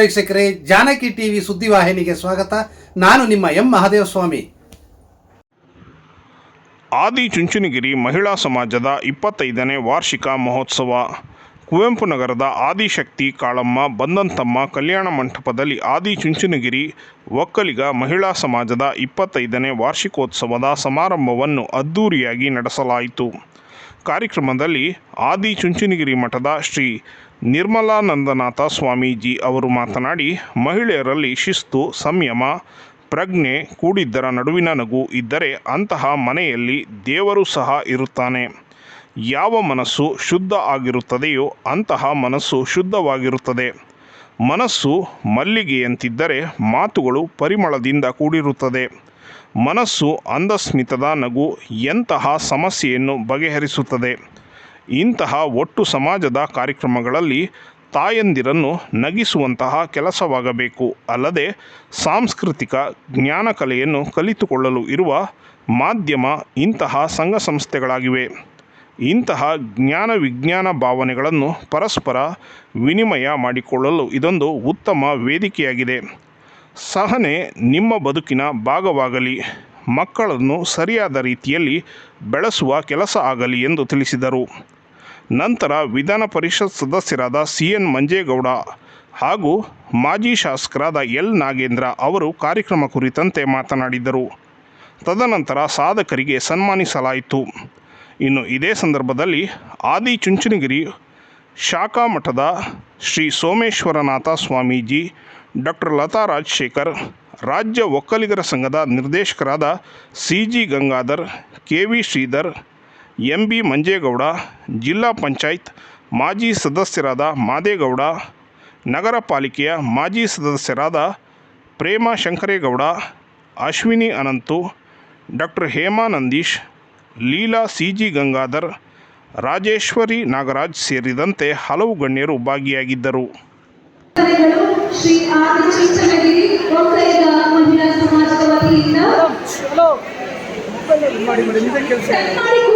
ವೀಕ್ಷಕರೇ, ಜಾನಕಿ ಟಿವಿ ಸುದ್ದಿವಾಹಿನಿಗೆ ಸ್ವಾಗತ. ನಾನು ನಿಮ್ಮ ಎಂ ಮಹಾದೇವಸ್ವಾಮಿ. ಆದಿ ಚುಂಚನಗಿರಿ ಮಹಿಳಾ ಸಮಾಜದ ಇಪ್ಪತ್ತೈದನೇ ವಾರ್ಷಿಕ ಮಹೋತ್ಸವ. ಕುವೆಂಪು ನಗರದ ಆದಿಶಕ್ತಿ ಕಾಳಮ್ಮ ಬಂದಂತಮ್ಮ ಕಲ್ಯಾಣ ಮಂಟಪದಲ್ಲಿ ಆದಿ ಚುಂಚನಗಿರಿ ಒಕ್ಕಲಿಗ ಮಹಿಳಾ ಸಮಾಜದ ಇಪ್ಪತ್ತೈದನೇ ವಾರ್ಷಿಕೋತ್ಸವದ ಸಮಾರಂಭವನ್ನು ಅದ್ಧೂರಿಯಾಗಿ ನಡೆಸಲಾಯಿತು. ಕಾರ್ಯಕ್ರಮದಲ್ಲಿ ಆದಿ ಚುಂಚನಗಿರಿ ಮಠದ ಶ್ರೀ ನಿರ್ಮಲಾನಂದನಾಥ ಸ್ವಾಮೀಜಿ ಅವರು ಮಾತನಾಡಿ, ಮಹಿಳೆಯರಲ್ಲಿ ಶಿಸ್ತು, ಸಂಯಮ, ಪ್ರಜ್ಞೆ ಕೂಡಿದ್ದರ ನಡುವಿನ ನಗು ಇದ್ದರೆ ಅಂತಹ ಮನೆಯಲ್ಲಿ ದೇವರು ಸಹ ಇರುತ್ತಾನೆ. ಯಾವ ಮನಸ್ಸು ಶುದ್ಧ ಆಗಿರುತ್ತದೆಯೋ ಅಂತಹ ಮನಸ್ಸು ಶುದ್ಧವಾಗಿರುತ್ತದೆ. ಮನಸ್ಸು ಮಲ್ಲಿಗೆಯಂತಿದ್ದರೆ ಮಾತುಗಳು ಪರಿಮಳದಿಂದ ಕೂಡಿರುತ್ತದೆ. ಮನಸ್ಸು ಅಂಧಸ್ಮಿತದ ನಗು ಎಂತಹ ಸಮಸ್ಯೆಯನ್ನು ಬಗೆಹರಿಸುತ್ತದೆ. ಇಂತಹ ಒಟ್ಟು ಸಮಾಜದ ಕಾರ್ಯಕ್ರಮಗಳಲ್ಲಿ ತಾಯಂದಿರನ್ನು ನಗಿಸುವಂತಹ ಕೆಲಸವಾಗಬೇಕು. ಅಲ್ಲದೆ ಸಾಂಸ್ಕೃತಿಕ ಜ್ಞಾನ ಕಲೆಯನ್ನು ಕಲಿತುಕೊಳ್ಳಲು ಇರುವ ಮಾಧ್ಯಮ ಇಂತಹ ಸಂಘ ಸಂಸ್ಥೆಗಳಾಗಿವೆ. ಇಂತಹ ಜ್ಞಾನ ವಿಜ್ಞಾನ ಭಾವನೆಗಳನ್ನು ಪರಸ್ಪರ ವಿನಿಮಯ ಮಾಡಿಕೊಳ್ಳಲು ಇದೊಂದು ಉತ್ತಮ ವೇದಿಕೆಯಾಗಿದೆ. ಸಹನೆ ನಿಮ್ಮ ಬದುಕಿನ ಭಾಗವಾಗಲಿ, ಮಕ್ಕಳನ್ನು ಸರಿಯಾದ ರೀತಿಯಲ್ಲಿ ಬೆಳೆಸುವ ಕೆಲಸ ಆಗಲಿ ಎಂದು ತಿಳಿಸಿದರು. ನಂತರ ವಿಧಾನ ಪರಿಷತ್ ಸದಸ್ಯರಾದ ಸಿ ಎನ್ ಮಂಜೇಗೌಡ ಹಾಗೂ ಮಾಜಿ ಶಾಸಕರಾದ ಎಲ್ ನಾಗೇಂದ್ರ ಅವರು ಕಾರ್ಯಕ್ರಮ ಕುರಿತಂತೆ ಮಾತನಾಡಿದರು. ತದನಂತರ ಸಾಧಕರಿಗೆ ಸನ್ಮಾನಿಸಲಾಯಿತು. ಇನ್ನು ಇದೇ ಸಂದರ್ಭದಲ್ಲಿ ಆದಿ ಚುಂಚನಗಿರಿ ಶಾಖಾ ಮಠದ ಶ್ರೀ ಸೋಮೇಶ್ವರನಾಥ ಸ್ವಾಮೀಜಿ, ಡಾಕ್ಟರ್ ಲತಾ ರಾಜಶೇಖರ್, ರಾಜ್ಯ ಒಕ್ಕಲಿಗರ ಸಂಘದ ನಿರ್ದೇಶಕರಾದ C G Gangadhar, K V Sridhar M B Manjegowda ಜಿಲ್ಲಾ ಪಂಚಾಯತ್ ಮಾಜಿ ಸದಸ್ಯರಾದ ಮಾದೇಗೌಡ ನಗರ ಪಾಲಿಕೆಯ ಮಾಜಿ ಸದಸ್ಯರಾದ Prema Shankaregowda Ashwini Ananthu doctor Hema Nandish Leela C G Gangadhar Rajeshwari Nagaraj ಸೇರಿದಂತೆ ಹಲವು ಗಣ್ಯರು ಭಾಗಿಯಾಗಿದ್ದರು. ವಂದನೆಗಳು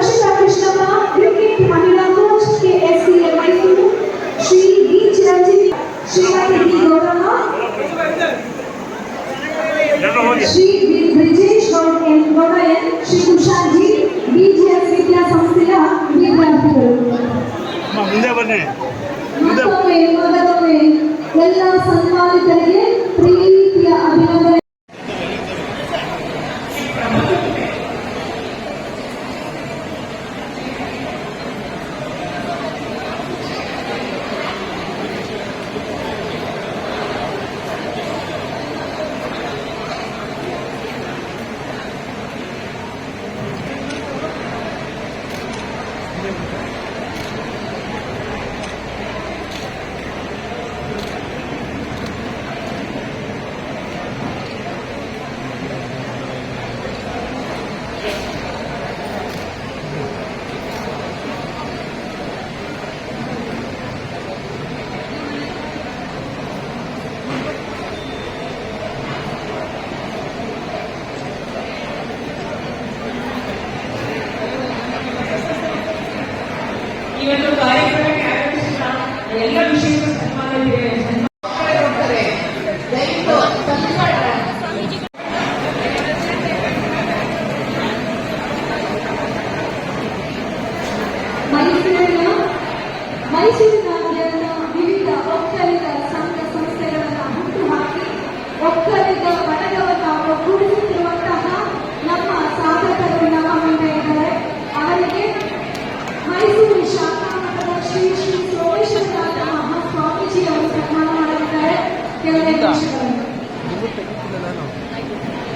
ಮಗದೊಮ್ಮೆ ಎಲ್ಲ ಸನ್ಮಾನಿತರಿಗೆ ಪ್ರೀತಿಯ ಅಭಿನಂದನೆ. Gimut na, gimut na, gimut na,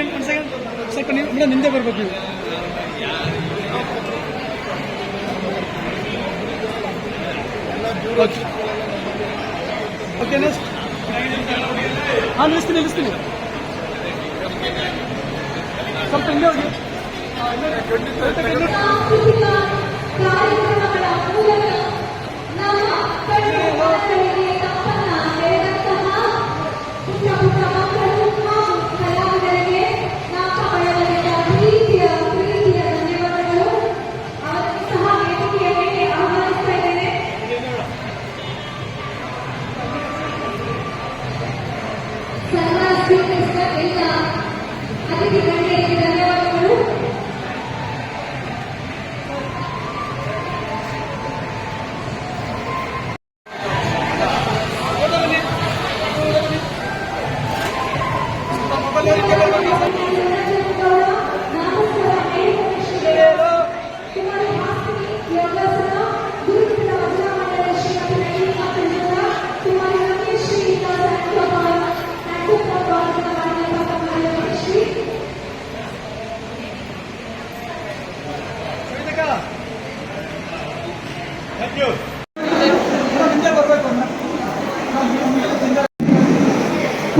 second ಒಂದು ಸೆಕೆಂಡ್ ಸ್ವಲ್ಪ ನೀವು ಮೇಡಮ್ ಹಿಂದೆ ಬರ್ಬೇಕು ನೀವು. ಓಕೆ ಓಕೆ ನೆಕ್ಸ್ಟ್ ಹಾಂ ನಿಲ್ಲಿಸ್ತೀನಿ ನಿಲ್ಲಿಸ್ತೀನಿ. ಸ್ವಲ್ಪ ಹಿಂದೆ ಹೋಗಿ. ಕಾರ್ಯಕ್ರಮಗಳ ಮೂಲಕ ನಮ್ಮ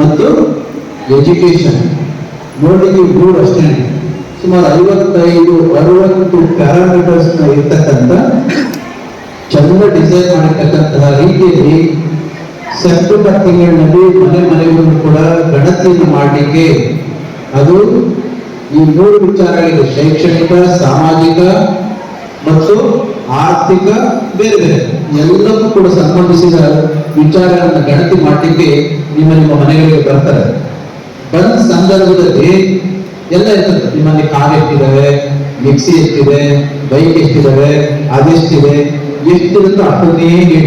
ಮತ್ತು ಎಜುಕೇಶನ್ ನೋಡಲಿಕ್ಕೆ ಇಬ್ರು ಅಷ್ಟೇ. ಸುಮಾರು ಐವತ್ತೈದು, ಅರವತ್ತು ಪ್ಯಾರಾಮೀಟರ್ಸ್ ಇರ್ತಕ್ಕಂಥ ಚಂದ ಡಿಸೈನ್ ಮಾಡಿರ್ತಕ್ಕಂತಹ ರೀತಿಯಲ್ಲಿ ಸೆಪ್ಟೆಂಬರ್ ತಿಂಗಳಿನಲ್ಲಿ ಮನೆ ಮನೆಗೂ ಕೂಡ ಗಣತಿಯನ್ನು ಮಾಡಲಿಕ್ಕೆ ಅದು ಈ ಮೂರು ವಿಚಾರಗಳಿದೆ ಶೈಕ್ಷಣಿಕ, ಸಾಮಾಜಿಕ ಮತ್ತು ಆರ್ಥಿಕ ಬೇರೆ ಬೇರೆ. ಎಲ್ಲಕ್ಕೂ ಕೂಡ ಸಂಬಂಧಿಸಿದ ವಿಚಾರಗಳನ್ನು ಗಣತಿ ಮಾಡಲಿಕ್ಕೆ ನಿಮ್ಮ ನಿಮ್ಮ ಮನೆಗಳಿಗೆ ಬರ್ತಾರೆ. ಬಂದ ಸಂದರ್ಭದಲ್ಲಿ ಎಲ್ಲ ಇರ್ತದೆ. ನಿಮ್ಮಲ್ಲಿ ಕಾರ್ ಎಷ್ಟಿದಾವೆ ಮಿಕ್ಸಿ ಎಷ್ಟಿದೆ ಬೈಕ್ ಎಷ್ಟಿದಾವೆ, ಅದೆಷ್ಟಿದೆ, ಎಷ್ಟಿರುತ್ತೋ ಅಷ್ಟನ್ನೇ ಹೇಳಿ.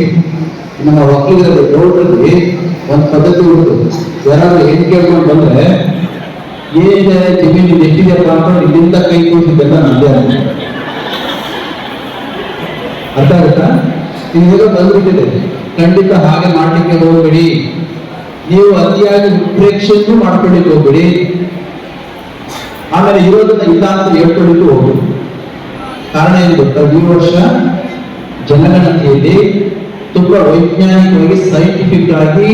ನಮ್ಮ ಒಕ್ಕಲಿಗರ ರೋಡಲ್ಲಿ ಒಂದು ಪದ್ಧತಿ ಉಂಟು. ಯಾರಾದ್ರೂ ಹೆಣ್ಣು ಕೇಳ್ಕೊಂಡು ಬಂದ್ರೆ ಏನಿದೆ ಜಮೀನು ಎಷ್ಟಿದೆಯಪ್ಪ ಅಂತ ಇಲ್ಲಿಂದ ಕೈ ಕೂಸಿದ್ದೆಲ್ಲ ನಂದೇ ಅರ್ಥ ಆಗುತ್ತಾ? ನಿಮ್ಗೆಲ್ಲ ಬಂದ್ಬಿಟ್ಟಿದೆ. ಖಂಡಿತ ಹಾಗೆ ಮಾಡ್ಲಿಕ್ಕೆ ಹೋಗ್ಬೇಡಿ. ನೀವು ಅತಿಯಾಗಿ ಉತ್ಪ್ರೇಕ್ಷೆಯನ್ನು ಮಾಡ್ಕೊಳ್ಳಿಕ್ಕೆ ಹೋಗ್ಬಿಡಿ. ಆಮೇಲೆ ಇರೋದನ್ನ ಇಲ್ಲ ಅಂತ ಹೇಳ್ಕೊಳ್ಳಿಕ್ಕೆ ಕಾರಣ ಏನು ಗೊತ್ತಾ? ಈ ವರ್ಷ ಜನಗಣತಿಯಲ್ಲಿ ತುಂಬಾ ವೈಜ್ಞಾನಿಕವಾಗಿ ಸೈಂಟಿಫಿಕ್ ಆಗಿ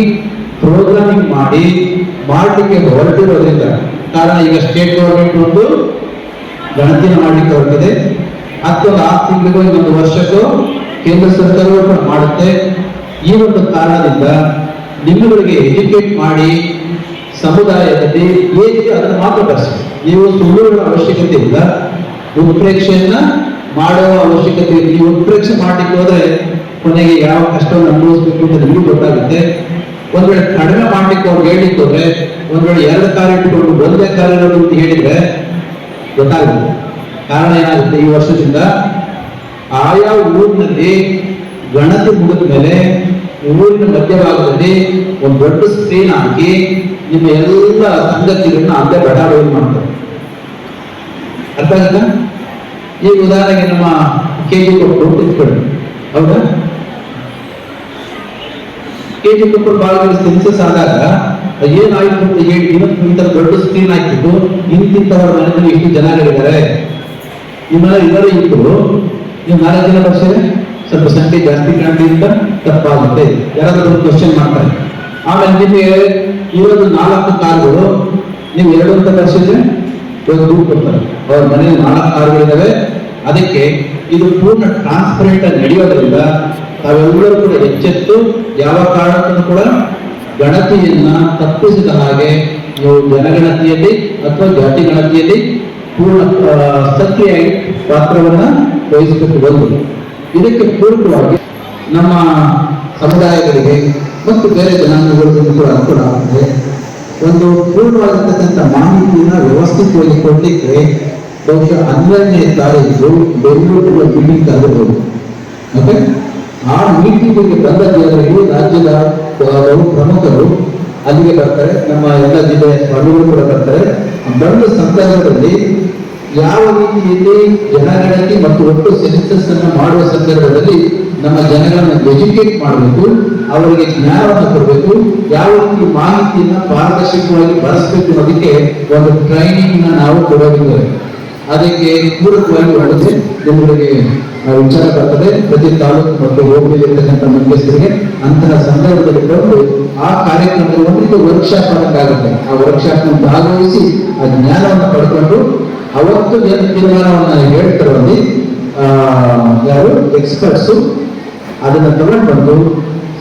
ಪ್ರೋಗ್ರಾಮಿಂಗ್ ಮಾಡಿ ಮಾಡಲಿಕ್ಕೆ ಹೊರಟಿರೋದ್ರಿಂದ, ಕಾರಣ ಈಗ ಸ್ಟೇಟ್ ಗೌರ್ಮೆಂಟ್ ಒಂದು ಗಣತಿನ ಮಾಡ್ಲಿಕ್ಕೆ ಹೊರಟಿದೆ. ಹತ್ತೊಂದು ಆರು ತಿಂಗಳಿಗೂ ವರ್ಷಕ್ಕೂ ಕೇಂದ್ರ ಸರ್ಕಾರಗಳು ಮಾಡುತ್ತೆ. ಈ ಒಂದು ಕಾರಣದಿಂದ ನಿಮ್ಮಗಳಿಗೆ ಎಜುಕೇಟ್ ಮಾಡಿ ಸಮುದಾಯದಲ್ಲಿ ಏನಿದೆ ಅದನ್ನು ಮಾತ್ರ ಕಷ್ಟ ನೀವು ಸುಳ್ಳುಗಳ ಅವಶ್ಯಕತೆ ಇಲ್ಲ. ಉತ್ಪ್ರೇಕ್ಷೆಯನ್ನ ಮಾಡುವ ಅವಶ್ಯಕತೆ ನೀವು ಉತ್ಪ್ರೇಕ್ಷೆ ಮಾಡಲಿಕ್ಕೆ ಹೋದ್ರೆ ಕೊನೆಗೆ ಯಾವ ಕಷ್ಟವನ್ನು ಅನುಭವಿಸಬೇಕು ಅಂತ ನಿಮಗೆ ಗೊತ್ತಾಗುತ್ತೆ. ಒಂದ್ ವೇಳೆ ಕಡಿಮೆ ಮಾಡ್ಲಿಕ್ಕೆ ಅವ್ರು ಹೇಳಿಕ್ಕೆ ಒಂದ್ ವೇಳೆ ಎರಡು ಕಾರ್ ಇಟ್ಕೊಂಡು ಒಂದೇ ಕಾರ್ ಇರೋದು ಅಂತ ಹೇಳಿದ್ರೆ ಗೊತ್ತಾಗುತ್ತೆ. ಕಾರಣ ಏನಾಗುತ್ತೆ? ಈ ವರ್ಷದಿಂದ ಆಯಾ ಊರಿನಲ್ಲಿ ಗಣತಿ ಮುಗಿದ ಮೇಲೆ ಊರಿನ ಮಧ್ಯಭಾಗದಲ್ಲಿ ಒಂದು ದೊಡ್ಡ ಸ್ಕ್ರೀನ್ ಹಾಕಿ ನಿಮ್ಮ ಎಲ್ಲ ಸಂಗತಿಗಳನ್ನ ಅಲ್ಲೇ ಬಡಾವಣೆ ಮಾಡ್ತಾರೆ. ಅರ್ಥ ಆಯ್ತಾ? ಈಗ ಉದಾಹರಣೆಗೆ ನಮ್ಮ ಕೆ ಜಿ ಕೊಟ್ಟು ಇಟ್ಕೊಳ್ಳಿ ಹೌದಾ? ಕೆ ಜಿ ಕೊಟ್ಟು ಭಾಳ ಸೆನ್ಸಸ್ ಆದಾಗ ಏನಾಯ್ತು ಅಂತ ಹೇಳಿ ಇವತ್ತು ಇಂಥ ದೊಡ್ಡ ಸ್ಕ್ರೀನ್ ಹಾಕಿಬಿಟ್ಟು ಇಂತಿಂತವರ ಮನೆಯಲ್ಲಿ ಇಷ್ಟು ಜನಗಳಿದ್ದಾರೆ ನಿಮ್ಮೆಲ್ಲ ಇದರೇ. ಇತ್ತು ನೀವು ನಾಲ್ಕು ಜನ ಬರ್ಸಿದ್ರೆ ಸ್ವಲ್ಪ ಸಂಖ್ಯೆ ಜಾಸ್ತಿ ಕಾಣ್ತಿದ್ದ ತಪ್ಪಾಗುತ್ತೆ. ಯಾರಾದರೂ ಕ್ವಶನ್ ಮಾಡ್ತಾರೆ. ಆಮೇಲೆ ನಿಮಗೆ ಇರೋದು ನಾಲ್ಕು ಕಾರುಗಳು, ನೀವು ಎರಡು ಅಂತ ಕರೆಸಿದ್ರೆ ಒಂದು ಕೊಡ್ತಾರೆ. ಅವ್ರ ಮನೆಯಲ್ಲಿ ನಾಲ್ಕು ಕಾರುಗಳಿದ್ದಾವೆ ಅದಕ್ಕೆ ಇದು ಪೂರ್ಣ ಟ್ರಾನ್ಸ್ಪರೆಂಟ್ ಆಗಿ ನಡೆಯೋದ್ರಿಂದ ತಾವೆಲ್ಲರೂ ಕೂಡ ಎಚ್ಚೆತ್ತು ಯಾವ ಕಾರಣಕ್ಕೂ ಕೂಡ ಗಣತಿಯನ್ನ ತಪ್ಪಿಸಿದ ಹಾಗೆ ನೀವು ಜನಗಣತಿಯಲ್ಲಿ ಅಥವಾ ಜಾತಿ ಗಣತಿಯಲ್ಲಿ ಪೂರ್ಣ ಸಕ್ರಿಯಾಗಿ ಪಾತ್ರವನ್ನ ವಹಿಸಬೇಕು ಒಂದು ಇದಕ್ಕೆ ಪೂರಕವಾಗಿ ನಮ್ಮ ಸಮುದಾಯಗಳಿಗೆ ಮತ್ತು ಬೇರೆ ಜನಾಂಗಗಳಿಗೂ ಕೂಡ ಅನುಕೂಲ ಆಗುತ್ತೆ ಒಂದು ಪೂರ್ಣವಾಗಿರ್ತಕ್ಕಂಥ ಮಾಹಿತಿಯನ್ನು ವ್ಯವಸ್ಥಿತವಾಗಿ ಕೊಡಲಿಕ್ಕೆ ಬಹುಶಃ ಹನ್ನೆರಡನೇ ತಾರೀಕು ಬೆಂಗಳೂರಿನ ಮೀಟಿಂಗ್ ಕರೆದಿರ್ಬೋದು. ಓಕೆ ಆ ಮೀಟಿಂಗಿಗೆ ಬಂದ ಜನರಿಗೆ ರಾಜ್ಯದ ಬಹು ಪ್ರಮುಖರು ಅಲ್ಲಿಗೆ ಬರ್ತಾರೆ. ನಮ್ಮ ಎಲ್ಲ ಜಿಲ್ಲೆಯ ಸ್ವಾಮಿಗಳು ಕೂಡ ಬರ್ತಾರೆ. ಬಂದ ಸಂದರ್ಭದಲ್ಲಿ ಯಾವ ರೀತಿಯಲ್ಲಿ ಜನಗಣತಿ ಮತ್ತು ಒಟ್ಟು ಸೆನ್ಸಸ್ ಅನ್ನು ಮಾಡುವ ಸಂದರ್ಭದಲ್ಲಿ ನಮ್ಮ ಜನಗಳನ್ನು ಎಜುಕೇಟ್ ಮಾಡಬೇಕು, ಅವರಿಗೆ ಜ್ಞಾನವನ್ನು ಕೊಡಬೇಕು, ಯಾವ ರೀತಿ ಮಾಹಿತಿಯನ್ನು ಪಾರದರ್ಶಕವಾಗಿ ಬಳಸಬೇಕು ಅದಕ್ಕೆ ಒಂದು ಟ್ರೈನಿಂಗ್ ನಾವು ಕೊಡೋದಿದ್ದೇವೆ ಅದಕ್ಕೆ ಪೂರಕವಾಗಿ ಒಳಗೆ ಆ ವಿಚಾರ ಬರ್ತದೆ. ಪ್ರತಿ ತಾಲೂಕು ಮತ್ತು ಹೋಬಳಿಯಲ್ಲಿರ್ತಕ್ಕಂಥ ಮುಖ್ಯಸ್ಥರಿಗೆ ಅಂತಹ ಸಂದರ್ಭದಲ್ಲಿ ಬಂದು ಆ ಕಾರ್ಯಕ್ರಮದಲ್ಲಿ ಒಂದು ವರ್ಕ್ಶಾಪ್ ಅನ್ನಕ್ಕಾಗುತ್ತೆ ಆ ವರ್ಕ್ಶಾಪ್ ಭಾಗವಹಿಸಿ ಆ ಜ್ಞಾನವನ್ನು ಪಡ್ಕೊಂಡು ಅವತ್ತು ಏನು ತೀರ್ಮಾನವನ್ನ ಹೇಳ್ತಾರೆ ಅಲ್ಲಿ ಆ, ಯಾರು? ಎಕ್ಸ್ಪರ್ಟ್ಸು ಅದನ್ನು ತಗೊಂಡು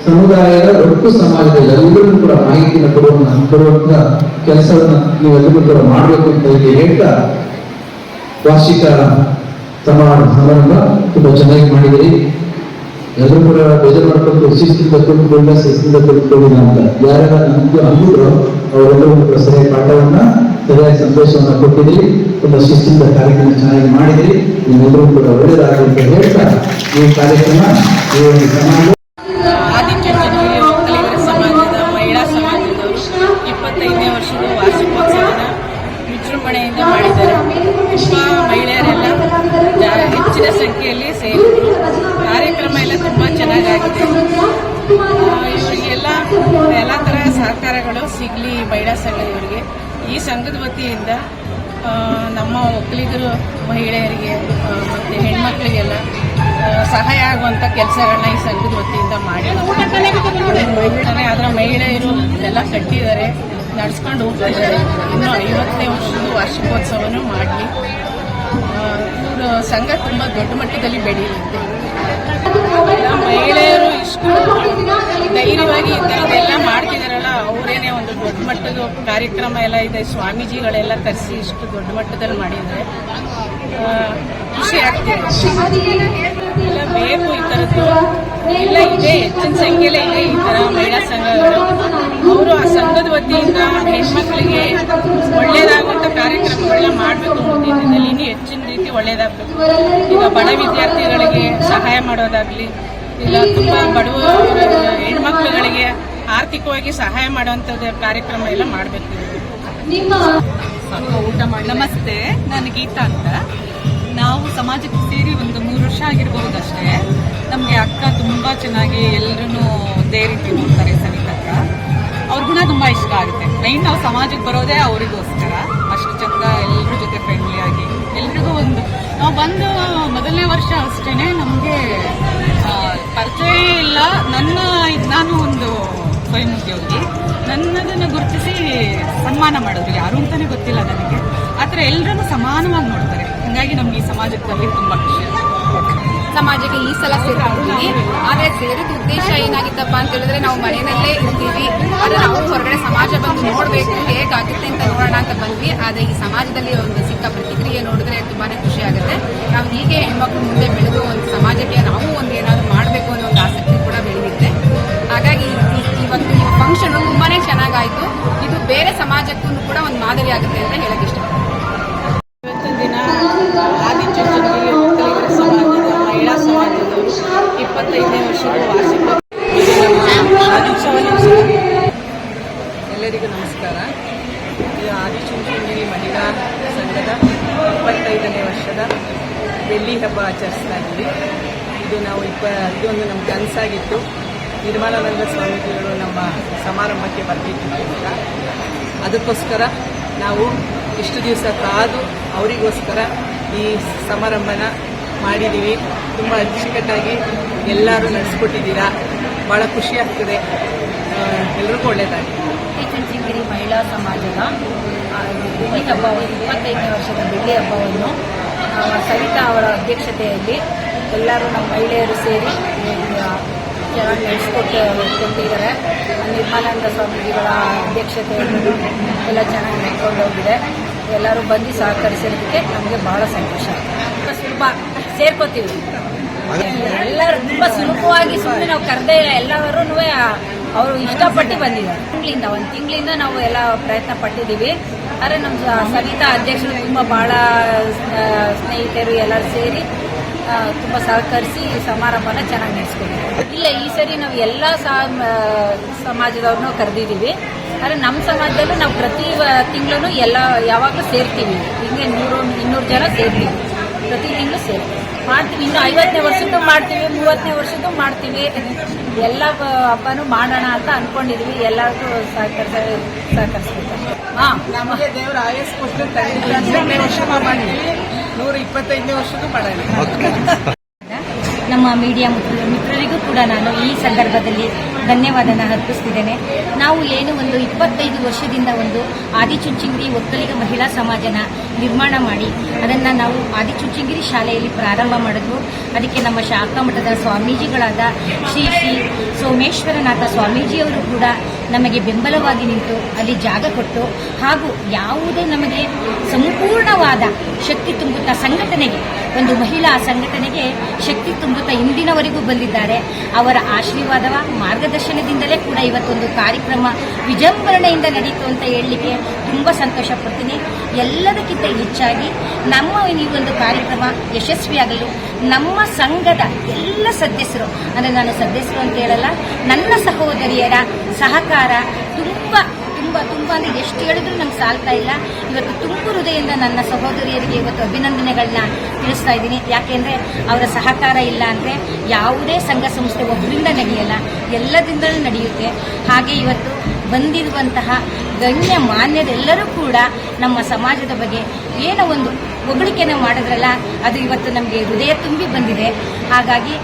ಸಮುದಾಯದ ಒಟ್ಟು ಸಮಾಜದ ಎಲ್ಲರಿಗೂ ಕೂಡ ಮಾಹಿತಿನ ಕೊಡುವಂತ ಕೊಡುವಂತ ಕೆಲಸವನ್ನು ನೀವೆಲ್ಲರೂ ಕೂಡ ಮಾಡಬೇಕು ಅಂತ ಇಲ್ಲಿ ಹೇಳ್ತಾ ವಾರ್ಷಿಕ ಸಮಾರಂಭ ತುಂಬಾ ಚೆನ್ನಾಗಿ ಮಾಡಿದಿರಿ ಎಲ್ಲರೂ ಕೂಡ ಬೇಜಾರು ಮಾಡ್ಕೊಂಡು ಶಿಸ್ತಿಂದ ಕುಳಿತುಕೊಂಡ ಶಿಸ್ತಿಂದ ಕುಳಿತುಕೊಂಡಿಲ್ಲ ಅಂತ. ಯಾರ್ಯಾರ ನಮ್ದು ಅಂದಿದ್ರು ಅವರೆಲ್ಲರೂ ಕೂಡ ಸರಿಯಾಗಿ ಪಾಠವನ್ನ ಸರಿಯಾಗಿ ಸಂದೇಶವನ್ನ ಕೊಟ್ಟಿದ್ದೀರಿ. ತುಂಬಾ ಶಿಸ್ತಿಂದ ಕಾರ್ಯಕ್ರಮ ಚೆನ್ನಾಗಿ ಮಾಡಿದ್ರಿ. ನಿಮ್ಮೆಲ್ಲರೂ ಕೂಡ ಒಳ್ಳೆಯದಾಗಲಿ ಅಂತ ಹೇಳ್ತಾ ಈ ಕಾರ್ಯಕ್ರಮ ಈ ಒಂದು ಸಮಾಜ ಸಮಾಜದ ಮಹಿಳಾ ಇಪ್ಪತ್ತೈದನೇ ವರ್ಷದ ವಾರ್ಷಿಕೋತ್ಸವನ ವಿಜೃಂಭಣೆಯಿಂದ ಮಾಡಿದ್ದಾರೆ. ತುಂಬ ಮಹಿಳೆಯರೆಲ್ಲ ಹೆಚ್ಚಿನ ಸಂಖ್ಯೆಯಲ್ಲಿ ಸೇರಿ ಕಾರ್ಯಕ್ರಮ ಎಲ್ಲ ತುಂಬ ಚೆನ್ನಾಗಾಗಿದೆ. ಇವರಿಗೆಲ್ಲ ಎಲ್ಲ ಥರ ಸಹಕಾರಗಳು ಸಿಗಲಿ ಮಹಿಳಾ ಸಂಘದವರಿಗೆ. ಈ ಸಂಘದ ವತಿಯಿಂದ ನಮ್ಮ ಒಕ್ಕಲಿಗರು ಮಹಿಳೆಯರಿಗೆ ಮತ್ತು ಹೆಣ್ಮಕ್ಳಿಗೆಲ್ಲ ಸಹಾಯ ಆಗುವಂಥ ಕೆಲಸಗಳನ್ನ ಈ ಸಂಘದ ವತಿಯಿಂದ ಮಾಡಿ ಆದರೆ ಮಹಿಳೆಯರು ಎಲ್ಲ ಕಟ್ಟಿದ್ದಾರೆ, ನಡ್ಸ್ಕೊಂಡು ಹೋಗ್ತಿದ್ದಾರೆ. ಇನ್ನು ಐವತ್ತನೇ ವರ್ಷದ ವಾರ್ಷಿಕೋತ್ಸವನೂ ಮಾಡಲಿ. ಸಂಘ ತುಂಬ ದೊಡ್ಡ ಮಟ್ಟದಲ್ಲಿ ಬೆಳೆಯುತ್ತೆ ಮಹಿಳೆಯರು ಇಷ್ಟು ಧೈರ್ಯವಾಗಿ ಇದೆಲ್ಲ ಮಾಡ್ತಿದಾರಲ್ಲ ಅವರೇನೆ ಒಂದು ದೊಡ್ಡ ಮಟ್ಟದ ಕಾರ್ಯಕ್ರಮ ಎಲ್ಲ ಇದೆ. ಸ್ವಾಮೀಜಿಗಳೆಲ್ಲ ಕರೆಸಿ ಇಷ್ಟು ದೊಡ್ಡ ಮಟ್ಟದಲ್ಲಿ ಮಾಡಿದ್ರೆ ಖುಷಿ ಆಗ್ತಿದೆ. ಎಲ್ಲ ಬೇಕು ಈ ಥರದ್ದು. ಎಲ್ಲ ಇದೆ ಹೆಚ್ಚಿನ ಸಂಖ್ಯೆಯಲ್ಲೇ ಇದೆ ಈ ಥರ ಮಹಿಳಾ ಸಂಘಗಳು ಅವರು ಆ ಸಂಘದ ವತಿಯಿಂದ ಹೆಣ್ಮಕ್ಳಿಗೆ ಒಳ್ಳೇದಾಗುವಂಥ ಕಾರ್ಯಕ್ರಮಗಳನ್ನ ಮಾಡಬೇಕು ಮುಂದಿನ ದಿನದಲ್ಲಿ ಇನ್ನೂ ಒಳ್ಳೇದಾಗಬೇಕು ಈಗ ಬಡ ವಿದ್ಯಾರ್ಥಿಗಳಿಗೆ ಸಹಾಯ ಮಾಡೋದಾಗಲಿ ಇಲ್ಲ ತುಂಬ ಬಡವ ಹೆಣ್ಮಕ್ಳುಗಳಿಗೆ ಆರ್ಥಿಕವಾಗಿ ಸಹಾಯ ಮಾಡುವಂಥದ್ದು ಕಾರ್ಯಕ್ರಮ ಎಲ್ಲ ಮಾಡಬೇಕು. ಊಟ ಮಾಡಿ. ನಮಸ್ತೆ ನಾನು ಗೀತಾ ಅಂತ. ನಾವು ಸಮಾಜಕ್ಕೆ ಸೇರಿ ಒಂದು ಮೂರು ವರ್ಷ ಆಗಿರಬಹುದಷ್ಟೇ. ನಮಗೆ ಅಕ್ಕ ತುಂಬ ಚೆನ್ನಾಗಿ ಎಲ್ಲರೂ ಒಂದೇ ರೀತಿ ನೋಡ್ತಾರೆ ಸನಿತಕ್ಕ ಅವ್ರ ಗುಣ ತುಂಬ ಇಷ್ಟ ಆಗುತ್ತೆ. ಮೈನ್ ನಾವು ಸಮಾಜಕ್ಕೆ ಬರೋದೇ ಅವರಿಗೋಸ್ಕರ. ಅಷ್ಟು ಚಂದ ಎಲ್ಲರ ಜೊತೆ ಫ್ರೆಂಡ್ಲಿ ಆಗಿ ಎಲ್ರಿಗೂ ಒಂದು ನಾವು ಬಂದು ಮೊದಲನೇ ವರ್ಷ ಅಷ್ಟೇ ನಮಗೆ ಪರಿಚಯ ಇಲ್ಲ. ನನ್ನ, ನಾನು ಒಂದು ಸ್ವಯಂ ಉದ್ಯೋಗಿ. ನನ್ನದನ್ನು ಗುರುತಿಸಿ ಸನ್ಮಾನ ಮಾಡೋದು. ಯಾರು ಅಂತಾನೆ ಗೊತ್ತಿಲ್ಲ ನನಗೆ. ಆ ಥರ ಎಲ್ಲರನ್ನು ಸಮಾನವಾಗಿ ನೋಡ್ತಾರೆ. ಹಾಗಾಗಿ ನಮ್ಗೆ ಈ ಸಮಾಜದಲ್ಲಿ ತುಂಬ ಖುಷಿ. ಸಮಾಜಕ್ಕೆ ಈ ಸಲ ಸೇರಿ ಆದರೆ ಸೇರಿದ ಉದ್ದೇಶ ಏನಾಗಿತ್ತಪ್ಪ ಅಂತ ಹೇಳಿದ್ರೆ ನಾವು ಮನೆಯಲ್ಲೇ ಇರ್ತೀವಿ. ಆದ್ರೆ ನಾವು ಹೊರಗಡೆ ಸಮಾಜ ಬಂದು ನೋಡ್ಬೇಕು, ಹೇಗಾಗುತ್ತೆ ಅಂತ ನೋಡೋಣ ಅಂತ ಬಂದ್ವಿ. ಆದ್ರೆ ಈ ಸಮಾಜದಲ್ಲಿ ಒಂದು ಸಿಕ್ಕ ಪ್ರತಿಕ್ರಿಯೆ ನೋಡಿದ್ರೆ ತುಂಬಾನೇ ಖುಷಿ ಆಗುತ್ತೆ. ನಾವು ಹೀಗೆ ಹೆಣ್ಮಕ್ಳು ಮುಂದೆ ಬೆಳೆದು ಒಂದು ಸಮಾಜಕ್ಕೆ ನಾವು ಒಂದು ಏನಾದ್ರು ಮಾಡಬೇಕು ಅನ್ನೋ ಒಂದು ಆಸಕ್ತಿ ಕೂಡ ಬೆಳೆದಿದೆ. ಹಾಗಾಗಿ ಈ- ಇವತ್ತು ಈ ಫಂಕ್ಷನ್ ತುಂಬಾನೇ ಚೆನ್ನಾಗಾಯ್ತು. ಇದು ಬೇರೆ ಸಮಾಜಕ್ಕೂ ಕೂಡ ಒಂದು ಮಾದರಿ ಆಗುತ್ತೆ ಅಂತ ಹೇಳಕ್ ಇಷ್ಟಪಡ್ತೀನಿ. ಇವತ್ತಿನ ದಿನ ಆದಿಚುಂಚನಗಿರಿ ಇಪ್ಪತ್ತೈದನೇ ವರ್ಷದ ವಾರ್ಷಿಕೋತ್ಸವ ಎಲ್ಲರಿಗೂ ನಮಸ್ಕಾರ. ಇದು ಆದಿಚುಂಚನಗಿರಿ ಮಹಿಳಾ ಸಂಘದ ಇಪ್ಪತ್ತೈದನೇ ಬೆಳ್ಳಿ ಹಬ್ಬ ಆಚರಿಸ್ತಾ ಇದ್ವಿ ಇದು ನಾವು ಇಪ್ಪ ಇದೊಂದು ನಮ್ಮ ಕನಸಾಗಿತ್ತು. ನಿರ್ಮಲಾನಂದ ಸ್ವಾಮೀಜಿಗಳು ನಮ್ಮ ಸಮಾರಂಭಕ್ಕೆ ಬರಬೇಕಿತ್ತು ಅಂತ. ಅದಕ್ಕೋಸ್ಕರ ನಾವು ಇಷ್ಟು ದಿವಸ ಕಾದು ಅವರಿಗೋಸ್ಕರ ಈ ಸಮಾರಂಭನ ಮಾಡಿದ್ದೀವಿ. ತುಂಬ ಅಚ್ಚುಕಟ್ಟಾಗಿ ಎಲ್ಲರೂ ನಡೆಸ್ಕೊಟ್ಟಿದ್ದೀರಾ. ಭಾಳ ಖುಷಿ ಆಗ್ತದೆ. ಎಲ್ರಿಗೂ ಒಳ್ಳೆಯದಾಗಿ ಚುಂಚನಗಿರಿ ಮಹಿಳಾ ಸಮಾಜದ ಭೂಮಿ ಹಬ್ಬವನ್ನು ಹಬ್ಬ ಇಪ್ಪತ್ತೈದನೇ ವರ್ಷದ ಬೆಳ್ಳಿ ಹಬ್ಬವನ್ನು ಸವಿತಾ ಅವರ ಅಧ್ಯಕ್ಷತೆಯಲ್ಲಿ ಎಲ್ಲರೂ ನಮ್ಮ ಮಹಿಳೆಯರು ಸೇರಿ ಚೆನ್ನಾಗಿ ನಡೆಸ್ಕೊಟ್ಟು, ಕೊಟ್ಟಿದ್ದಾರೆ. ಸ್ವಾಮೀಜಿಗಳ ಅಧ್ಯಕ್ಷತೆಯನ್ನು ಎಲ್ಲ ಚೆನ್ನಾಗಿ ನಡ್ಕೊಂಡು ಹೋಗಿದೆ. ಎಲ್ಲರೂ ಬಂದು ಸಹಕರಿಸಿರೋದಕ್ಕೆ ನಮಗೆ ಬಹಳ ಸಂತೋಷ. ಸುಲಭ ಸೇರ್ಕೋತೀವಿ. ಎಲ್ಲರೂ ತುಂಬ ಸುಲಭವಾಗಿ ಸುಮ್ಮನೆ ನಾವು ಕರೆದೇ ಇಲ್ಲ ಅವರು ಇಷ್ಟಪಟ್ಟು ಬಂದಿದ್ದಾರೆ. ತಿಂಗಳಿಂದ, ಒಂದು ತಿಂಗಳಿಂದ ನಾವು ಎಲ್ಲ ಪ್ರಯತ್ನ ಪಟ್ಟಿದ್ದೀವಿ. ಆದರೆ ನಮ್ಮ ಸವಿತಾ ಅಧ್ಯಕ್ಷರು ತುಂಬ ಭಾಳ ಸ್ನೇಹಿತರು ಎಲ್ಲರೂ ಸೇರಿ ತುಂಬ ಸಹಕರಿಸಿ ಸಮಾರಂಭನ ಚೆನ್ನಾಗಿ ನಡೆಸ್ಕೊಂಡಿದ್ದೀವಿ ಇಲ್ಲ ಈ ಸರಿ ನಾವು ಎಲ್ಲ ಸಮಾಜದವ್ರನ್ನೂ ಕರೆದಿದ್ದೀವಿ. ಆದರೆ ನಮ್ಮ ಸಮಾಜದಲ್ಲೂ ನಾವು ಪ್ರತಿ ತಿಂಗಳೂ ಎಲ್ಲ ಯಾವಾಗಲೂ ಸೇರ್ತೀವಿ. ಹಿಂಗೆ ನೂರು, ಇನ್ನೂರು ಜನ ಸೇರ್ತೀವಿ. ಪ್ರತಿ ತಿಂಗಳು ಸೇರ್ತೀವಿ. ಮಾಡ್ತೀವಿ. ಇನ್ನು ಐವತ್ತನೇ ವರ್ಷದ್ದು ಮಾಡ್ತೀವಿ ಮೂವತ್ತನೇ ವರ್ಷದ್ದು ಮಾಡ್ತೀವಿ. ಎಲ್ಲ ಹಬ್ಬನೂ ಮಾಡೋಣ ಅಂತ ಅನ್ಕೊಂಡಿದೀವಿ. ಎಲ್ಲರಿಗೂ ಸಹಕರಿಸ ಸಹಕರಿಸ್ಬೇಕು. ಹಾಂ ನಮಗೆ ದೇವರ ಆಯಸ್ ಕೊಟ್ಟು ಹದಿನೆಂಟನೇ ವರ್ಷ ಮಾಡಿ ನೂರ ಇಪ್ಪತ್ತೈದನೇ ವರ್ಷದ್ದು ಮಾಡೋಣ ನಮ್ಮ ಮೀಡಿಯಾ ಮಿತ್ರರಿಗೂ ಕೂಡ ನಾನು ಈ ಸಂದರ್ಭದಲ್ಲಿ ಧನ್ಯವಾದನ ಅರ್ಪಿಸ್ತಿದ್ದೇನೆ. ನಾವು ಏನು ಒಂದು ಇಪ್ಪತ್ತೈದು ವರ್ಷದಿಂದ ಒಂದು ಆದಿಚುಂಚನಗಿರಿ ಒಕ್ಕಲಿಗ ಮಹಿಳಾ ಸಮಾಜನ ನಿರ್ಮಾಣ ಮಾಡಿ, ಅದನ್ನು ನಾವು ಆದಿಚುಂಚನಗಿರಿ ಶಾಲೆಯಲ್ಲಿ ಪ್ರಾರಂಭ ಮಾಡಿದ್ವು. ಅದಕ್ಕೆ ನಮ್ಮ ಶಾಖಾ ಮಠದ ಸ್ವಾಮೀಜಿಗಳಾದ ಶ್ರೀ ಶ್ರೀ ಸೋಮೇಶ್ವರನಾಥ ಸ್ವಾಮೀಜಿಯವರು ಕೂಡ ನಮಗೆ ಬೆಂಬಲವಾಗಿ ನಿಂತು ಅಲ್ಲಿ ಜಾಗ ಕೊಟ್ಟು ಹಾಗೂ ಯಾವುದೇ ನಮಗೆ ಸಂಪೂರ್ಣವಾದ ಶಕ್ತಿ ತುಂಬುತ್ತಾ ಸಂಘಟನೆಗೆ, ಒಂದು ಮಹಿಳಾ ಸಂಘಟನೆಗೆ ಶಕ್ತಿ ತುಂಬುತ್ತಾ ಇಂದಿನವರೆಗೂ ಬಂದಿದ್ದಾರೆ. ಅವರ ಆಶೀರ್ವಾದ ಮಾರ್ಗದರ್ಶನದಿಂದಲೇ ಕೂಡ ಇವತ್ತೊಂದು ಕಾರ್ಯಕ್ರಮ ವಿಜೃಂಭರಣೆಯಿಂದ ನಡೀತು ಅಂತ ಹೇಳಲಿಕ್ಕೆ ತುಂಬ ಸಂತೋಷ ಪಡ್ತೀನಿ ಎಲ್ಲದಕ್ಕಿಂತ ಹೆಚ್ಚಾಗಿ ನಮ್ಮ ಈ ಒಂದು ಕಾರ್ಯಕ್ರಮ ಯಶಸ್ವಿಯಾಗಲು ನಮ್ಮ ಸಂಘದ ಎಲ್ಲ ಸದಸ್ಯರು, ಅಂದರೆ ನಾನು ಸದಸ್ಯರು ಅಂತ ಹೇಳಲ್ಲ, ನನ್ನ ಸಹೋದರಿಯರ ಸಹಕಾರ ತುಂಬ ತುಂಬ ತುಂಬ ಅಂದರೆ ಎಷ್ಟು ಹೇಳಿದ್ರು ನಂಗೆ ಸಾಲ್ತಾ ಇಲ್ಲ. ಇವತ್ತು ತುಂಬು ಹೃದಯದಿಂದ ನನ್ನ ಸಹೋದರಿಯರಿಗೆ ಇವತ್ತು ಅಭಿನಂದನೆಗಳನ್ನ ತಿಳಿಸ್ತಾ ಇದ್ದೀನಿ. ಯಾಕೆಂದರೆ ಅವರ ಸಹಕಾರ ಇಲ್ಲ ಅಂದರೆ ಯಾವುದೇ ಸಂಘ ಸಂಸ್ಥೆ ಒಬ್ಬರಿಂದ ನಡೆಯಲ್ಲ, ಎಲ್ಲದಿಂದಲೂ ನಡೆಯುತ್ತೆ. ಹಾಗೆ ಇವತ್ತು ಬಂದಿರುವಂತಹ ಗಣ್ಯ ಮಾನ್ಯರೆಲ್ಲರೂ ಕೂಡ ನಮ್ಮ ಸಮಾಜದ ಬಗ್ಗೆ ಏನೋ ಒಂದು ಹೊಗಳಿಕೆನ ಮಾಡಿದ್ರಲ್ಲ, ಅದು ಇವತ್ತು ನಮಗೆ ಹೃದಯ ತುಂಬಿ ಬಂದಿದೆ. ಹಾಗಾಗಿ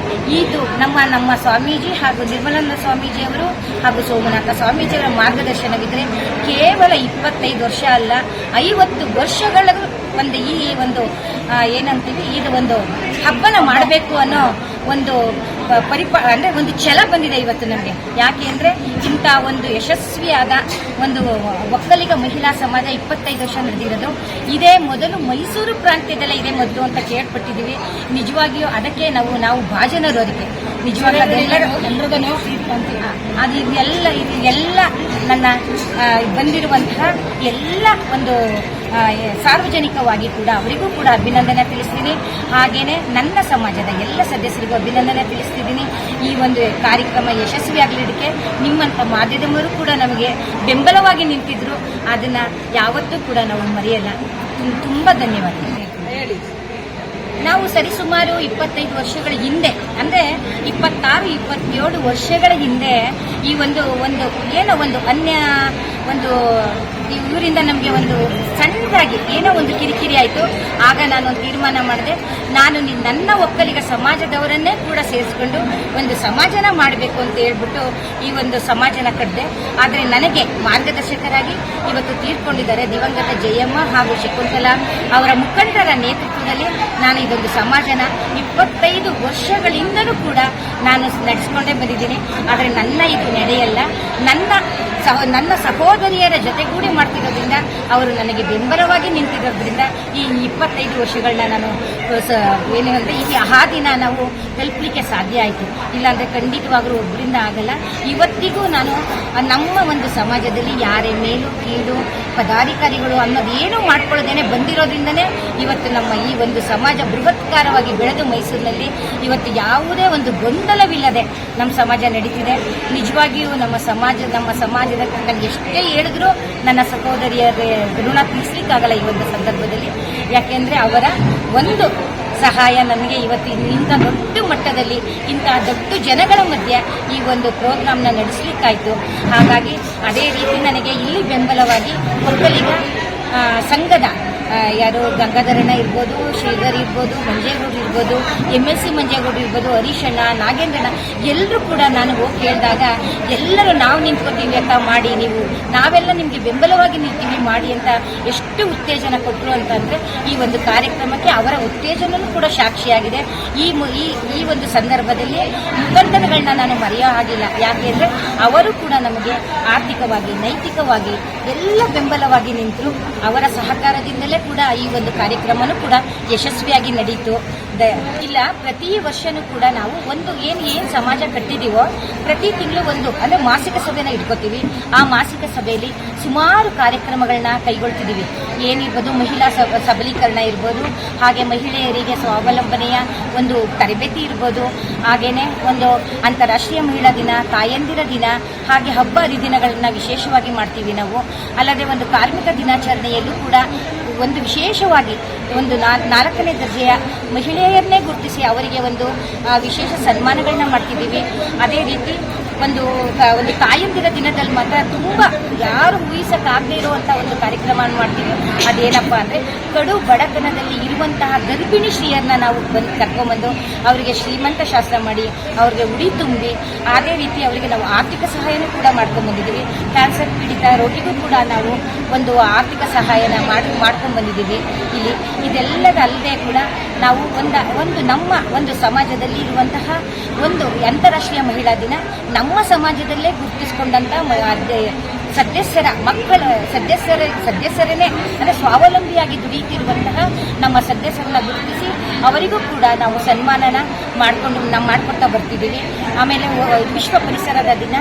ಇದು ನಮ್ಮ ನಮ್ಮ ಸ್ವಾಮೀಜಿ ಹಾಗೂ ನಿರ್ಮಲಾನಂದ ಸ್ವಾಮೀಜಿಯವರು ಹಾಗೂ ಸೋಮನಾಥ ಸ್ವಾಮೀಜಿಯವರ ಮಾರ್ಗದರ್ಶನವಿದ್ದರೆ ಕೇವಲ ಇಪ್ಪತ್ತೈದು ವರ್ಷ ಅಲ್ಲ, ಐವತ್ತು ವರ್ಷಗಳ ಒಂದು ಈ ಒಂದು ಏನಂತೀವಿ, ಇದು ಒಂದು ಹಬ್ಬನ ಮಾಡಬೇಕು ಅನ್ನೋ ಒಂದು ಪರಿಪ ಅಂದರೆ ಒಂದು ಛಲ ಬಂದಿದೆ ಇವತ್ತು ನಮಗೆ. ಯಾಕೆ ಅಂದರೆ ಇಂಥ ಒಂದು ಯಶಸ್ವಿಯಾದ ಒಂದು ಒಕ್ಕಲಿಗ ಮಹಿಳಾ ಸಮಾಜ ಇಪ್ಪತ್ತೈದು ವರ್ಷ ನಡೆದಿರೋದು. ಇದೇ ಮೊದಲು ಮೈಸೂರು ಪ್ರಾಂತ್ಯದಲ್ಲೇ ಇದೇ ಮೊದಲು ಅಂತ ಕೇಳ್ಪಟ್ಟಿದ್ದೀವಿ. ನಿಜವಾಗಿಯೂ ಅದಕ್ಕೆ ನಾವು ನಾವು ಭಾಜನರು ಅದಕ್ಕೆ. ನಿಜವಾಗಿ ಅದು ಇದೆಲ್ಲ ಇದು ಎಲ್ಲ ನನ್ನ ಬಂದಿರುವಂತಹ ಎಲ್ಲ ಒಂದು ಸಾರ್ವಜನಿಕವಾಗಿ ಕೂಡ ಅವರಿಗೂ ಕೂಡ ಅಭಿನಂದನೆ ತಿಳಿಸ್ತೀನಿ. ಹಾಗೆಯೇ ನನ್ನ ಸಮಾಜದ ಎಲ್ಲ ಸದಸ್ಯರಿಗೂ ಅಭಿನಂದನೆ ತಿಳಿಸ್ತಿದ್ದೀನಿ. ಈ ಒಂದು ಕಾರ್ಯಕ್ರಮ ಯಶಸ್ವಿಯಾಗಲಿದ್ದಕ್ಕೆ ನಿಮ್ಮಂಥ ಮಾಧ್ಯಮರು ಕೂಡ ನಮಗೆ ಬೆಂಬಲವಾಗಿ ನಿಂತಿದ್ರು. ಅದನ್ನ ಯಾವತ್ತೂ ಕೂಡ ನಾವು ಮರೆಯಲ್ಲ. ತುಂಬ ಧನ್ಯವಾದಗಳು. ಹೇಳಿ. ನಾವು ಸರಿಸುಮಾರು ಇಪ್ಪತ್ತೈದು ವರ್ಷಗಳ ಹಿಂದೆ ಅಂದ್ರೆ ಇಪ್ಪತ್ತಾರು ಇಪ್ಪತ್ತೇಳು ವರ್ಷಗಳ ಹಿಂದೆ ಈ ಒಂದು ಒಂದು ಏನೋ ಒಂದು ಅನ್ಯ ಒಂದು, ಈ ಊರಿಂದ ನಮಗೆ ಒಂದು ಸಣ್ಣದಾಗಿ ಏನೋ ಒಂದು ಕಿರಿಕಿರಿ ಆಯಿತು. ಆಗ ನಾನು ಒಂದು ತೀರ್ಮಾನ ಮಾಡಿದೆ. ನಾನು ನನ್ನ ಒಕ್ಕಲಿಗ ಸಮಾಜದವರನ್ನೇ ಕೂಡ ಸೇರಿಸ್ಕೊಂಡು ಒಂದು ಸಮಾಜನ ಮಾಡಬೇಕು ಅಂತ ಹೇಳ್ಬಿಟ್ಟು ಈ ಒಂದು ಸಮಾಜನ ಕಟ್ಟಿದೆ ಆದರೆ ನನಗೆ ಮಾರ್ಗದರ್ಶಕರಾಗಿ ಇವತ್ತು ತೀರ್ಕೊಂಡಿದ್ದಾರೆ ದಿವಂಗತ ಜಯಮ್ಮ ಹಾಗೂ ಶಕುಂತಲಾ ಅವರ ಮುಖಂಡರ ನೇತೃತ್ವದಲ್ಲಿ ನಾನು ಇದೊಂದು ಸಮಾಜನ. ಇಪ್ಪತ್ತೈದು ವರ್ಷಗಳಿಂದಲೂ ಕೂಡ ನಾನು ನಡೆಸ್ಕೊಂಡೇ ಬಂದಿದ್ದೀನಿ. ಆದರೆ ನನ್ನ ಇದು ನಡೆಯಲ್ಲ. ನನ್ನ ಸಹ, ನನ್ನ ಸಹೋದರಿಯರ ಜೊತೆಗೂಡಿ ಮಾಡ್ತಿರೋದ್ರಿಂದ ಅವರು ನನಗೆ ಬೆಂಬಲವಾಗಿ ನಿಂತಿರೋದ್ರಿಂದ ಈ ಇಪ್ಪತ್ತೈದು ವರ್ಷಗಳನ್ನ ನಾನು ಏನು ಅಂದರೆ ಈ ಆ ದಿನ ನಾವು ಕಲ್ಪಲಿಕ್ಕೆ ಸಾಧ್ಯ ಆಯಿತು. ಇಲ್ಲಾಂದರೆ ಖಂಡಿತವಾಗ್ಲೂ ಒಬ್ಬರಿಂದ ಆಗಲ್ಲ. ಇವತ್ತಿಗೂ ನಾನು ನಮ್ಮ ಒಂದು ಸಮಾಜದಲ್ಲಿ ಯಾರೇ ಮೇಲು ಕೀಳು ಪದಾಧಿಕಾರಿಗಳು ಅನ್ನೋದೇನು ಮಾಡ್ಕೊಳ್ಳೋದೇನೆ ಬಂದಿರೋದ್ರಿಂದನೇ ಇವತ್ತು ನಮ್ಮ ಈ ಒಂದು ಸಮಾಜ ಬೃಹತ್ಕಾರವಾಗಿ ಬೆಳೆದು ಮೈಸೂರಿನಲ್ಲಿ ಇವತ್ತು ಯಾವುದೇ ಒಂದು ಗೊಂದಲವಿಲ್ಲದೆ ನಮ್ಮ ಸಮಾಜ ನಡೀತಿದೆ. ನಿಜವಾಗಿಯೂ ನಮ್ಮ ಸಮಾಜ, ನಮ್ಮ ಸಮಾಜದ ಎಷ್ಟೇ ಹೇಳಿದ್ರು ನನ್ನ ಸಹೋದರಿಯರ ಋಣ ಈ ಒಂದು ಸಂದರ್ಭದಲ್ಲಿ. ಯಾಕೆಂದ್ರೆ ಅವರ ಒಂದು ಸಹಾಯ ನನಗೆ ಇವತ್ತು ಇಂಥ ದೊಡ್ಡ ಮಟ್ಟದಲ್ಲಿ, ಇಂಥ ದೊಡ್ಡ ಜನಗಳ ಮಧ್ಯೆ ಈ ಒಂದು ಪ್ರೋಗ್ರಾಮ್ನ ನಡೆಸಲಿಕ್ಕಾಯಿತು. ಹಾಗಾಗಿ ಅದೇ ರೀತಿ ನನಗೆ ಇಲ್ಲಿ ಬೆಂಬಲವಾಗಿ ಒಕ್ಕಲಿಗ ಸಂಘದ ಯಾರು ಗಂಗಾಧರಣ ಇರ್ಬೋದು, ಶ್ರೀಧರ್ ಇರ್ಬೋದು, ಮಂಜೇಗೌಡರು ಇರ್ಬೋದು, ಎಂ ಎಸ್ ಸಿ ಮಂಜೇಗೌಡರು ಇರ್ಬೋದು ಹರೀಶಣ್ಣ ನಾಗೇಂದ್ರಣ್ಣ ಎಲ್ಲರೂ ಕೂಡ ನಾನು ಹೋಗಿ ಕೇಳಿದಾಗ ಎಲ್ಲರೂ ನಾವು ನಿಂತ್ಕೊತೀವಿ ಅಂತ ಮಾಡಿ ನೀವು, ನಾವೆಲ್ಲ ನಿಮಗೆ ಬೆಂಬಲವಾಗಿ ನಿಂತೀವಿ ಮಾಡಿ ಅಂತ ಎಷ್ಟು ಉತ್ತೇಜನ ಕೊಟ್ಟರು ಅಂತಂದ್ರೆ ಈ ಒಂದು ಕಾರ್ಯಕ್ರಮಕ್ಕೆ ಅವರ ಉತ್ತೇಜನನೂ ಕೂಡ ಸಾಕ್ಷಿಯಾಗಿದೆ. ಈ ಈ ಒಂದು ಸಂದರ್ಭದಲ್ಲಿ ನಿಬಂಧನೆಗಳನ್ನ ನಾನು ಮರೆಯೋ ಹಾಗಿಲ್ಲ. ಯಾಕೆಂದ್ರೆ ಅವರು ಕೂಡ ನಮಗೆ ಆರ್ಥಿಕವಾಗಿ, ನೈತಿಕವಾಗಿ ಎಲ್ಲ ಬೆಂಬಲವಾಗಿ ನಿಂತರು. ಅವರ ಸಹಕಾರದಿಂದಲೇ ಕೂಡ ಈ ಒಂದು ಕಾರ್ಯಕ್ರಮನೂ ಕೂಡ ಯಶಸ್ವಿಯಾಗಿ ನಡೀತು. ಇಲ್ಲ, ಪ್ರತಿ ವರ್ಷನೂ ಕೂಡ ನಾವು ಒಂದು ಏನು ಏನು ಸಮಾಜ ಕಟ್ಟಿದೀವೋ ಪ್ರತಿ ತಿಂಗಳು ಒಂದು, ಅಂದರೆ ಮಾಸಿಕ ಸಭೆನ ಇಟ್ಕೋತೀವಿ. ಆ ಮಾಸಿಕ ಸಭೆಯಲ್ಲಿ ಸುಮಾರು ಕಾರ್ಯಕ್ರಮಗಳನ್ನ ಕೈಗೊಳ್ತಿದ್ದೀವಿ ಏನಿರ್ಬೋದು, ಮಹಿಳಾ ಸಬ ಸಬಲೀಕರಣ ಇರ್ಬೋದು, ಹಾಗೆ ಮಹಿಳೆಯರಿಗೆ ಸ್ವಾವಲಂಬನೆಯ ಒಂದು ತರಬೇತಿ ಇರ್ಬೋದು, ಹಾಗೇನೆ ಒಂದು ಅಂತಾರಾಷ್ಟ್ರೀಯ ಮಹಿಳಾ ದಿನ, ತಾಯಂದಿರ ದಿನ, ಹಾಗೆ ಹಬ್ಬ ಹರಿದಿನಗಳನ್ನು ವಿಶೇಷವಾಗಿ ಮಾಡ್ತೀವಿ ನಾವು. ಅಲ್ಲದೆ ಒಂದು ಕಾರ್ಮಿಕ ದಿನಾಚರಣೆಯಲ್ಲೂ ಕೂಡ ಒಂದು ವಿಶೇಷವಾಗಿ ಒಂದು ನಾಲ್ಕನೇ ದರ್ಜೆಯ ಮಹಿಳೆಯರನ್ನೇ ಗುರುತಿಸಿ ಅವರಿಗೆ ಒಂದು ವಿಶೇಷ ಸನ್ಮಾನಗಳನ್ನ ಮಾಡ್ತಿದ್ದೀವಿ. ಅದೇ ರೀತಿ ಒಂದು ಒಂದು ತಾಯಂದಿರ ದಿನದಲ್ಲಿ ಮಾತ್ರ ತುಂಬ ಯಾರು ಊಹಿಸಕ್ಕಾಗದೇ ಇರುವಂಥ ಒಂದು ಕಾರ್ಯಕ್ರಮ ಮಾಡ್ತೀವಿ. ಅದೇನಪ್ಪ ಅಂದರೆ ಕಡು ಬಡತನದಲ್ಲಿ ಇರುವಂತಹ ಗರ್ಭಿಣಿ ಶ್ರೀಯರನ್ನ ನಾವು ಬಂದು ಕರ್ಕೊಂಬಂದು ಅವರಿಗೆ ಶ್ರೀಮಂತ ಶಾಸ್ತ್ರ ಮಾಡಿ, ಅವರಿಗೆ ಉಡಿ ತುಂಬಿ, ಅದೇ ರೀತಿ ಅವರಿಗೆ ನಾವು ಆರ್ಥಿಕ ಸಹಾಯನೂ ಕೂಡ ಮಾಡ್ಕೊಂಡ್ಬಂದಿದ್ದೀವಿ ಕ್ಯಾನ್ಸರ್ ಪೀಡಿತ ರೋಗಿಗೂ ಕೂಡ ನಾವು ಒಂದು ಆರ್ಥಿಕ ಸಹಾಯನ ಮಾಡಿ ಮಾಡ್ಕೊಂಡ್ಬಂದಿದ್ದೀವಿ ಇಲ್ಲಿ ಇದೆಲ್ಲದಲ್ಲದೆ ಕೂಡ ನಾವು ಒಂದು ಒಂದು ನಮ್ಮ ಒಂದು ಸಮಾಜದಲ್ಲಿ ಇರುವಂತಹ ಒಂದು ಅಂತಾರಾಷ್ಟ್ರೀಯ ಮಹಿಳಾ ದಿನ ನಮ್ಮ ಸಮಾಜದಲ್ಲೇ ಗುರುತಿಸಿಕೊಂಡಂತ ಸದಸ್ಯರ ಮಕ್ಕಳ ಸದಸ್ಯರ ಸದಸ್ಯರನ್ನೇ ಅಂದರೆ ಸ್ವಾವಲಂಬಿಯಾಗಿ ದುಡಿಯುತ್ತಿರುವಂತಹ ನಮ್ಮ ಸದಸ್ಯರನ್ನ ಗುರುತಿಸಿ ಅವರಿಗೂ ಕೂಡ ನಾವು ಸನ್ಮಾನನ ಮಾಡಿಕೊಂಡು, ನಾವು ಮಾಡ್ಕೊಳ್ತಾ ಬರ್ತಿದ್ದೀವಿ. ಆಮೇಲೆ ವಿಶ್ವ ಪರಿಸರದ ದಿನ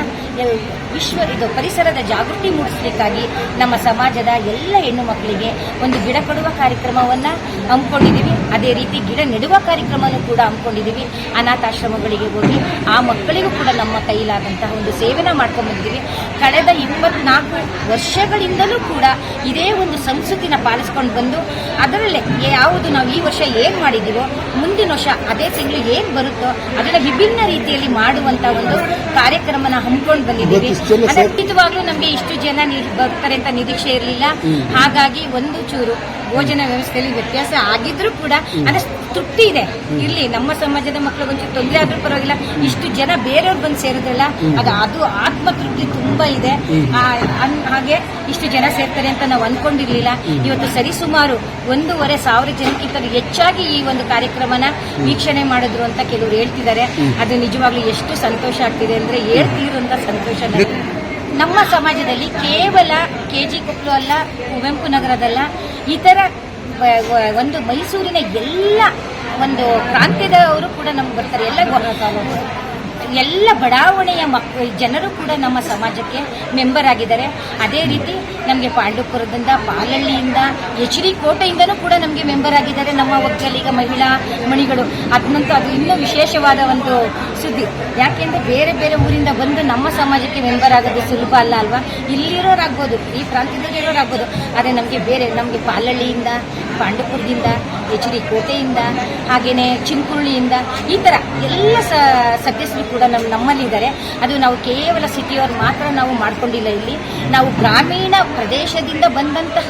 ವಿಶ್ವ ಇದು ಪರಿಸರದ ಜಾಗೃತಿ ಮೂಡಿಸಲಿಕ್ಕಾಗಿ ನಮ್ಮ ಸಮಾಜದ ಎಲ್ಲ ಹೆಣ್ಣು ಮಕ್ಕಳಿಗೆ ಒಂದು ಗಿಡ ಕೊಡುವ ಕಾರ್ಯಕ್ರಮವನ್ನು ಹಮ್ಮಿಕೊಂಡಿದ್ದೀವಿ. ಅದೇ ರೀತಿ ಗಿಡ ನೆಡುವ ಕಾರ್ಯಕ್ರಮನೂ ಕೂಡ ಹಮ್ಮಿಕೊಂಡಿದ್ದೀವಿ. ಅನಾಥಾಶ್ರಮಗಳಿಗೆ ಹೋಗಿ ಆ ಮಕ್ಕಳಿಗೂ ಕೂಡ ನಮ್ಮ ಕೈಲಾದಂತಹ ಒಂದು ಸೇವೆನ ಮಾಡ್ಕೊಂಡು ಬಂದಿದ್ದೀವಿ. ಕಳೆದ ಇಪ್ಪತ್ನಾಲ್ಕು ವರ್ಷಗಳಿಂದಲೂ ಕೂಡ ಇದೇ ಒಂದು ಸಂಸ್ಕೃತಿನ ಪಾಲಿಸ್ಕೊಂಡು ಬಂದು ಅದರಲ್ಲೇ ಯಾವುದು ನಾವು ಈ ವರ್ಷ ಏನು ಮಾಡಿದ್ದೀವೋ ಮುಂದಿನ ವರ್ಷ ಅದೇ ತಿಂಗಳು ಏನು ಬರುತ್ತೋ ಅದನ್ನ ವಿಭಿನ್ನ ರೀತಿಯಲ್ಲಿ ಮಾಡುವಂತ ಒಂದು ಕಾರ್ಯಕ್ರಮನ ಹಮ್ಮಿಕೊಂಡು ಬಂದಿದ್ದೀವಿ. ಖಂಡಿತವಾಗ್ಲೂ ನಮಗೆ ಇಷ್ಟು ಜನ ಬರ್ತಾರೆ ಅಂತ ನಿರೀಕ್ಷೆ ಇರಲಿಲ್ಲ. ಹಾಗಾಗಿ ಒಂದು ಚೂರು ಭೋಜನ ವ್ಯವಸ್ಥೆಯಲ್ಲಿ ವ್ಯತ್ಯಾಸ ಆಗಿದ್ರೂ ಕೂಡ ಅದ ತೃಪ್ತಿ ಇದೆ. ಇರ್ಲಿ ನಮ್ಮ ಸಮಾಜದ ಮಕ್ಕಳಿಗೆ ಒಂಚೂರು ತೊಂದರೆ ಆದ್ರೂ ಪರವಾಗಿಲ್ಲ. ಇಷ್ಟು ಜನ ಬೇರೆಯವ್ರು ಬಂದು ಸೇರಿದ್ರಲ್ಲ ಅದು ಅದು ಆತ್ಮತೃಪ್ತಿ ತುಂಬಾ ಇದೆ. ಹಾಗೆ ಇಷ್ಟು ಜನ ಸೇರ್ತಾರೆ ಅಂತ ನಾವು ಅನ್ಕೊಂಡಿರ್ಲಿಲ್ಲ. ಇವತ್ತು ಸರಿಸುಮಾರು ಒಂದೂವರೆ ಸಾವಿರ ಜನಕ್ಕಿಂತ ಹೆಚ್ಚಾಗಿ ಈ ಒಂದು ಕಾರ್ಯಕ್ರಮನ ವೀಕ್ಷಣೆ ಮಾಡಿದ್ರು ಅಂತ ಕೆಲವರು ಹೇಳ್ತಿದ್ದಾರೆ. ಅದು ನಿಜವಾಗ್ಲೂ ಎಷ್ಟು ಸಂತೋಷ ಆಗ್ತಿದೆ ಅಂದ್ರೆ ಹೇಳ್ತಿರುವಂತ ಸಂತೋಷ. ನಮ್ಮ ಸಮಾಜದಲ್ಲಿ ಕೇವಲ ಕೆ ಜಿ ಕೊಪ್ಪಲು ಅಲ್ಲ ಕುವೆಂಪು ನಗರದಲ್ಲ ಇತರ ಒಂದು ಮೈಸೂರಿನ ಎಲ್ಲ ಒಂದು ಪ್ರಾಂತ್ಯದವರು ಕೂಡ ನಮ್ಗೆ ಬರ್ತಾರೆ. ಎಲ್ಲ ಎಲ್ಲ ಬಡಾವಣೆಯ ಮಕ್, ಜನರು ಕೂಡ ನಮ್ಮ ಸಮಾಜಕ್ಕೆ ಮೆಂಬರ್ ಆಗಿದ್ದಾರೆ. ಅದೇ ರೀತಿ ನಮಗೆ ಪಾಂಡುಪುರದಿಂದ, ಪಾಲಳ್ಳಿಯಿಂದ ಎಚ್ ಡಿ ಕೋಟೆಯಿಂದನೂ ಕೂಡ ನಮಗೆ ಮೆಂಬರ್ ಆಗಿದ್ದಾರೆ ನಮ್ಮ ಒಕ್ಕಲಿಗ ಮಹಿಳಾ ಮಣಿಗಳು. ಅದನ್ನಂತೂ ಅದು ಇನ್ನೂ ವಿಶೇಷವಾದ ಒಂದು ಸುದ್ದಿ. ಯಾಕೆಂದ್ರೆ ಬೇರೆ ಬೇರೆ ಊರಿಂದ ಬಂದು ನಮ್ಮ ಸಮಾಜಕ್ಕೆ ಮೆಂಬರ್ ಆಗೋದು ಸುಲಭ ಅಲ್ಲ ಅಲ್ವಾ? ಇಲ್ಲಿರೋರಾಗ್ಬೋದು, ಈ ಪ್ರಾಂತ್ಯದಲ್ಲಿ ಇರೋರಾಗ್ಬೋದು ಆದರೆ ನಮಗೆ ಬೇರೆ, ನಮಗೆ ಪಾಲಹಳ್ಳಿಯಿಂದ ಪಾಂಡುಪುರದಿಂದ ಎಚ್ ಡಿ ಕೋಟೆಯಿಂದ ಹಾಗೆಯೇ ಚಿಂಕುರುಳಿಯಿಂದ ಈ ಥರ ಎಲ್ಲ ಸದಸ್ಯರು ಸದಸ್ಯರು ಕೂಡ ನಮ್ಮ ನಮ್ಮಲ್ಲಿದ್ದಾರೆ ಅದು ನಾವು ಕೇವಲ ಸಿಟಿಯವ್ರು ಮಾತ್ರ ನಾವು ಮಾಡಿಕೊಂಡಿಲ್ಲ ಇಲ್ಲಿ. ನಾವು ಗ್ರಾಮೀಣ ಪ್ರದೇಶದಿಂದ ಬಂದಂತಹ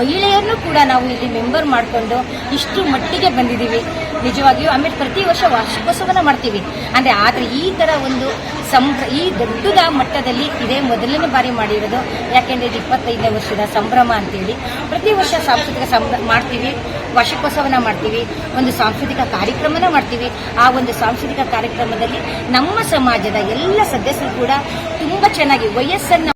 ಮಹಿಳೆಯರನ್ನು ಕೂಡ ನಾವು ಇಲ್ಲಿ ಮೆಂಬರ್ ಮಾಡಿಕೊಂಡು ಇಷ್ಟು ಮಟ್ಟಿಗೆ ಬಂದಿದ್ದೀವಿ. ನಿಜವಾಗಿಯೂ ಆಮೇಲೆ ಪ್ರತಿ ವರ್ಷ ವಾರ್ಷಿಕೋತ್ಸವನ ಮಾಡ್ತೀವಿ. ಅಂದರೆ ಆದರೆ ಈ ಥರ ಒಂದು ಸಂಭ್ರ ಈ ದೊಡ್ಡದ ಮಟ್ಟದಲ್ಲಿ ಇದೇ ಮೊದಲನೇ ಬಾರಿ ಮಾಡಿರೋದು. ಯಾಕೆಂದರೆ ಇದು ಇಪ್ಪತ್ತೈದನೇ ವರ್ಷದ ಸಂಭ್ರಮ ಅಂತೇಳಿ. ಪ್ರತಿ ವರ್ಷ ಸಾಂಸ್ಕೃತಿಕ ಸಂಭ್ರ ಮಾಡ್ತೀವಿ. ವಾರ್ಷಿಕೋತ್ಸವನ ಮಾಡ್ತೀವಿ, ಒಂದು ಸಾಂಸ್ಕೃತಿಕ ಕಾರ್ಯಕ್ರಮನ ಮಾಡ್ತೀವಿ. ಆ ಒಂದು ಸಾಂಸ್ಕೃತಿಕ ಕಾರ್ಯಕ್ರಮದಲ್ಲಿ ನಮ್ಮ ಸಮಾಜದ ಎಲ್ಲ ಸದಸ್ಯರು ಕೂಡ ತುಂಬ ಚೆನ್ನಾಗಿ ವಯಸ್ಸನ್ನು